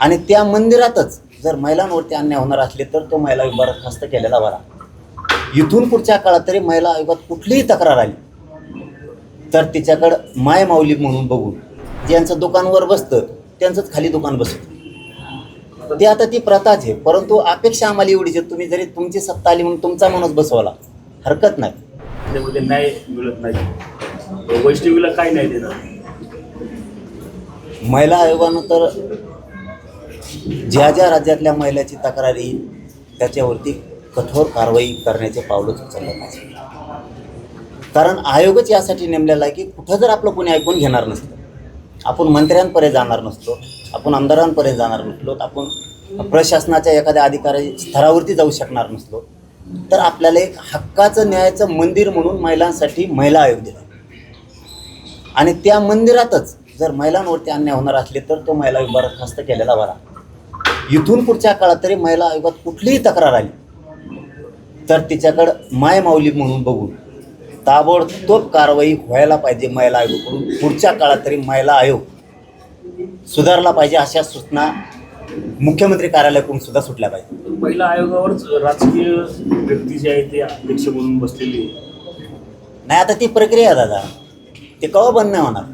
आणि त्या मंदिरातच जर महिलांवरती अन्याय होणार असले तर तो महिला आयोग बरखास्त केलेला बरा. इथून पुढच्या काळात तरी महिला आयोगात कुठलीही तक्रार आली. तर तिच्याकडं माय माऊली म्हणून बघून ज्यांचं दुकानवर बसतं त्यांचंच खाली दुकान बसतं. ते आता ती प्रथाच आहे परंतु अपेक्षा आम्हाला एवढीच आहे तुम्ही जरी तुमची सत्ता आली म्हणून तुमचा माणूस बसवला हरकत नाही. न्याय मिळत नाही. वैष्णवीला काय न्याय देणार? महिला आयोगानं तर ज्या ज्या राज्यातल्या महिलाची तक्रार येईल त्याच्यावरती कठोर कारवाई करण्याचे पावलंच उचललं पाहिजे कारण आयोगच यासाठी नेमलेला आहे की कुठं जर आपलं कोणी ऐकून घेणार नसतं आपण मंत्र्यांपर्यंत जाणार नसतो आपण आमदारांपर्यंत जाणार नसलो आपण प्रशासनाच्या एखाद्या अधिकारी स्तरावरती जाऊ शकणार नसलो तर आपल्याला एक हक्काचं न्यायाचं मंदिर म्हणून महिलांसाठी महिला आयोग दिला. आणि त्या मंदिरातच जर महिलांवरती अन्याय होणार असले तर तो महिला आयोग बरखास्त केलेला बरा. इथून पुढच्या काळात तरी महिला आयोगात कुठलीही तक्रार आली. तर तिच्याकडं माय माऊली म्हणून बघून ताबडतोब कारवाई व्हायला पाहिजे महिला आयोगाकडून. पुढच्या काळात तरी महिला आयोग सुधारला पाहिजे अशा सूचना मुख्यमंत्री कार्यालयाकडून सुद्धा सुटल्या पाहिजे. महिला आयोगावरच राजकीय व्यक्ती जे आहे ते अध्यक्ष म्हणून बसलेली. नाही आता ती प्रक्रिया दादा. ते केव्हा बंद नाही होणार.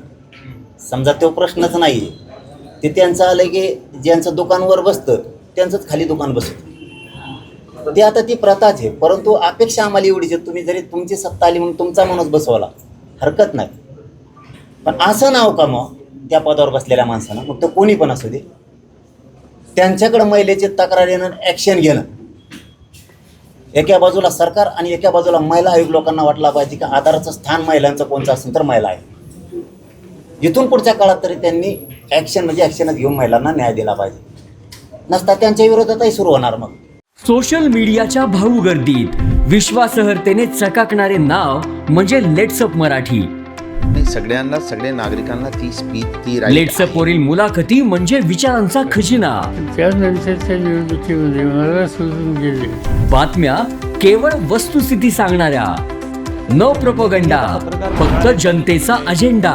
समजा तो प्रश्नच नाही आहे ते त्यांचं आलं की ज्यांचं दुकानवर बसतं त्यांचंच खाली दुकान बसतं. ते आता ती प्रथाच आहे परंतु अपेक्षा आम्हाला एवढीच आहे तुम्ही जरी तुमची सत्ता आली म्हणून तुमचा माणूस बसवला हरकत नाही. पण असं नाव का मग त्या पदावर बसलेल्या माणसानं? मग तो कोणी पण असू दे. त्यांच्याकडं महिलेची तक्रार येणं ॲक्शन घेणं. एका बाजूला सरकार आणि एका बाजूला महिला आयोग लोकांना वाटला पाहिजे की आधाराचं स्थान महिलांचं कोणतं असेल तर महिला आहे. इथून पुढच्या काळात तरी त्यांनी ॲक्शन म्हणजे ॲक्शनच घेऊन महिलांना न्याय दिला पाहिजे. नसता त्यांच्या विरोधातही सुरू होणार मग. सोशल मीडियाच्या भाऊ गर्दीत. विश्वासार्हतेने चकाकणारे नाव म्हणजे लेट्सअप मराठी. नाही सगळ्यांना सगळ्या नागरिकांना ती स्पीच ती लेट्सअप वरील मुलाखती म्हणजे विचारांचा खजिना. त्यानंतरच्या निवडणुकीमध्ये मला सोडून गेले. बातम्या केवळ वस्तुस्थिती सांगणाऱ्या. न प्रपोगंडा फक्त जनतेचा अजेंडा